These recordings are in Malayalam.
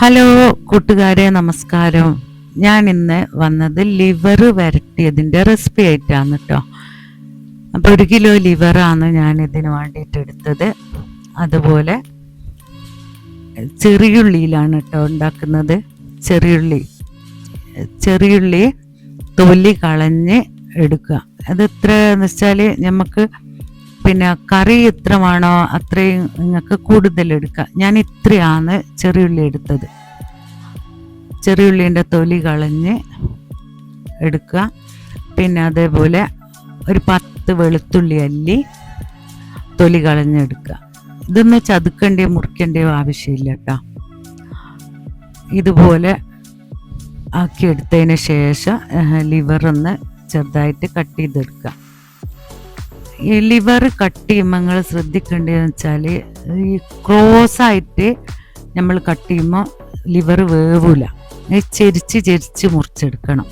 ഹലോ കൂട്ടുകാരെ നമസ്കാരം. ഞാൻ ഇന്ന് വന്നത് ലിവർ വരട്ടിയതിന്റെ റെസിപ്പി ആയിട്ടാണ് കേട്ടോ അപ്പോൾ ഒരു കിലോ ലിവറാണ് ഞാൻ ഇതിന് വേണ്ടിയിട്ട് എടുത്തത്. അതുപോലെ ചെറിയുള്ളിയിലാണ് കേട്ടോ ഉണ്ടാക്കുന്നത്. ചെറിയുള്ളി ചെറിയുള്ളി തൊലി കളഞ്ഞ് എടുക്കുക. അത് എത്ര എന്ന് വെച്ചാൽ നമുക്ക് പിന്നെ കറി എത്ര വേണോ അത്രയും നിങ്ങൾക്ക് കൂടുതൽ എടുക്കാം. ഞാൻ ഇത്രയാണ് ചെറിയുള്ളി എടുത്തത്. ചെറിയുള്ളീന്റെ തൊലി കളഞ്ഞ് എടുക്കുക. പിന്നെ അതേപോലെ ഒരു പത്ത് വെളുത്തുള്ളി അല്ലി തൊലി കളഞ്ഞെടുക്കുക. ഇതൊന്നും ചതുക്കേണ്ടയോ മുറിക്കേണ്ടയോ ആവശ്യമില്ല കേട്ടോ. ഇതുപോലെ ആക്കി ആക്കിയെടുത്തതിന് ശേഷം ലിവറൊന്ന് ചെറുതായിട്ട് കട്ട് ചെയ്തെടുക്കുക. ഈ ലിവർ കട്ട് ചെയ്യുമ്പോൾ നിങ്ങൾ ശ്രദ്ധിക്കേണ്ടതെന്ന് വെച്ചാൽ ഈ ക്രോസ് ആയിട്ട് നമ്മൾ കട്ട് ചെയ്യുമ്പോൾ ലിവർ വേവില്ല ചെരിച്ച് ചെരിച്ച് മുറിച്ചെടുക്കണം.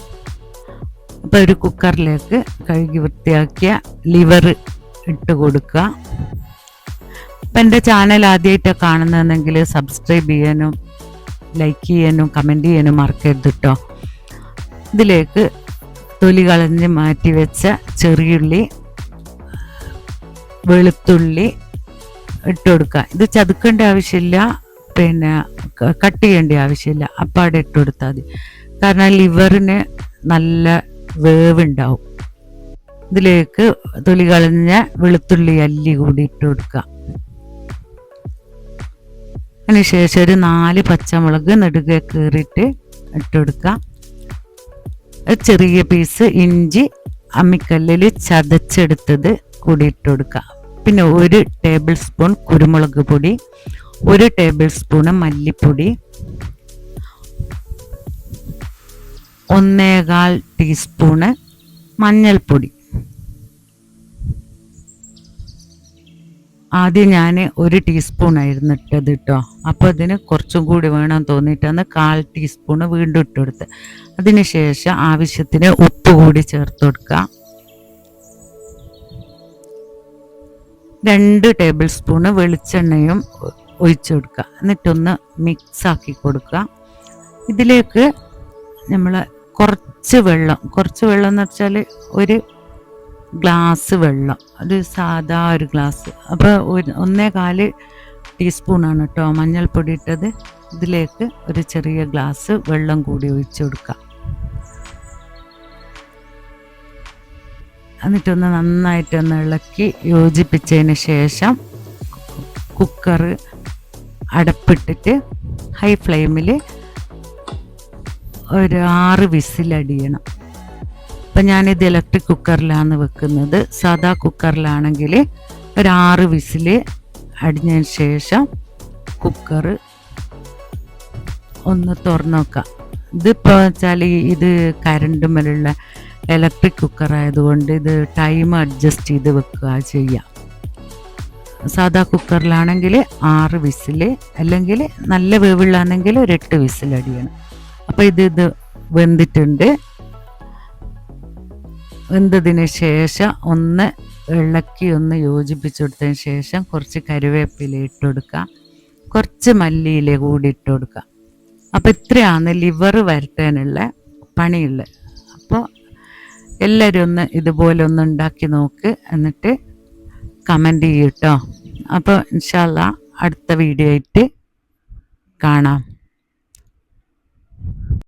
അപ്പോൾ ഒരു കുക്കറിലേക്ക് കഴുകി വൃത്തിയാക്കിയ ലിവർ ഇട്ട് കൊടുക്കുക. അപ്പം എന്റെ ചാനൽ ആദ്യമായിട്ടാണ് കാണുന്നതെന്നെങ്കിൽ സബ്സ്ക്രൈബ് ചെയ്യാനും ലൈക്ക് ചെയ്യാനും കമന്റ് ചെയ്യാനും മറക്കരുത് കേട്ടോ ഇതിലേക്ക് തൊലി കളഞ്ഞ് മാറ്റി വെച്ച ചെറിയുള്ളി വെളുത്തുള്ളി ഇട്ട് കൊടുക്കുക. ഇത് ചതുക്കേണ്ട ആവശ്യമില്ല പിന്നെ കട്ട് ചെയ്യേണ്ട ആവശ്യമില്ല. അപ്പാടെ ഇട്ട് കൊടുത്താൽ മതി. കാരണം ലിവറിന് നല്ല വേവുണ്ടാവും. ഇതിലേക്ക് തൊലി കളഞ്ഞ വെളുത്തുള്ളി അല്ലി കൂടി ഇട്ട് കൊടുക്കുക. അതിനുശേഷം ഒരു നാല് പച്ചമുളക് നെടുകെ കീറിയിട്ട് ഇട്ട് കൊടുക്കുക. ചെറിയ പീസ് ഇഞ്ചി അമ്മിക്കല്ലിൽ ചതച്ചെടുത്തത് കൂടി ഇട്ട് കൊടുക്കുക പിന്നെ ഒരു ടേബിൾ സ്പൂൺ കുരുമുളക് പൊടി ഒരു ടേബിൾ സ്പൂണ് മല്ലിപ്പൊടി ഒന്നേകാൽ ടീസ്പൂണ് മഞ്ഞൾപ്പൊടി. ആദ്യം ഞാൻ ഒരു ടീസ്പൂൺ ആയിരുന്നു ഇട്ടത് കേട്ടോ അപ്പോൾ അതിന് കുറച്ചും കൂടി വേണം തോന്നിയിട്ടാണ് കാൽ ടീസ്പൂൺ വീണ്ടും ഇട്ട് കൊടുത്ത്. അതിന് ശേഷം ആവശ്യത്തിന് ഉപ്പ് കൂടി ചേർത്ത് കൊടുക്കുക. രണ്ട് ടേബിൾ സ്പൂണ് വെളിച്ചെണ്ണയും ഒഴിച്ചു കൊടുക്കുക. എന്നിട്ടൊന്ന് മിക്സ് ആക്കി കൊടുക്കുക. ഇതിലേക്ക് നമ്മൾ കുറച്ച് വെള്ളം കുറച്ച് വെള്ളം എന്ന് വെച്ചാൽ ഒരു ഗ്ലാസ് വെള്ളം. ഒരു സാധാ ഒരു ഗ്ലാസ്. അപ്പോൾ ഒരു ഒന്നേ കാൽ ടീസ്പൂണാണ് കേട്ടോ മഞ്ഞൾപ്പൊടി ഇട്ടത്. ഇതിലേക്ക് ഒരു ചെറിയ ഗ്ലാസ് വെള്ളം കൂടി ഒഴിച്ചു കൊടുക്കുക എന്നിട്ടൊന്ന് നന്നായിട്ടൊന്ന് ഇളക്കി യോജിപ്പിച്ചതിന് ശേഷം കുക്കർ അടപ്പിട്ടിട്ട് ഹൈ ഫ്ലെയിമിൽ ഒരു ആറ് വിസിലടിയണം. അപ്പം ഞാനിത് ഇലക്ട്രിക് കുക്കറിലാണ് വെക്കുന്നത്. സാധാ കുക്കറിലാണെങ്കിൽ ഒരു ആറ് വിസിൽ അടിഞ്ഞതിന് ശേഷം കുക്കർ ഒന്ന് തുറന്നു നോക്കാം ഇതിപ്പോൾ വെച്ചാൽ ഇത് കരണ്ട് മേലുള്ള ഇലക്ട്രിക് കുക്കർ ആയതുകൊണ്ട് ഇത് ടൈം അഡ്ജസ്റ്റ് ചെയ്ത് വെക്കുക ചെയ്യാം. സാധാ കുക്കറിലാണെങ്കിൽ ആറ് വിസിൽ അല്ലെങ്കിൽ നല്ല വേവുള്ളാണെങ്കിൽ ഒരു എട്ട് വിസിൽ അടിയണം. അപ്പോൾ ഇത് ഇത് വെന്തിട്ടുണ്ട്. വെന്തതിന് ശേഷം? ഒന്ന് ഇളക്കി ഒന്ന് യോജിപ്പിച്ച് കൊടുത്തതിന് ശേഷം കുറച്ച് കരുവേപ്പില ഇട്ട് കൊടുക്കുക. കുറച്ച് മല്ലിയില കൂടി ഇട്ട് കൊടുക്കുക. അപ്പോൾ ഇത്രയാണ് ലിവർ വരട്ടാനുള്ള പണിയുള്ളത് അപ്പോൾ എല്ലാവരും ഒന്ന് ഇതുപോലെ ഒന്ന് ഉണ്ടാക്കി നോക്ക് എന്നിട്ട് കമന്റ് ചെയ്യൂട്ടോ അപ്പോൾ ഇൻഷാല്ല അടുത്ത വീഡിയോ ആയിട്ട് കാണാം.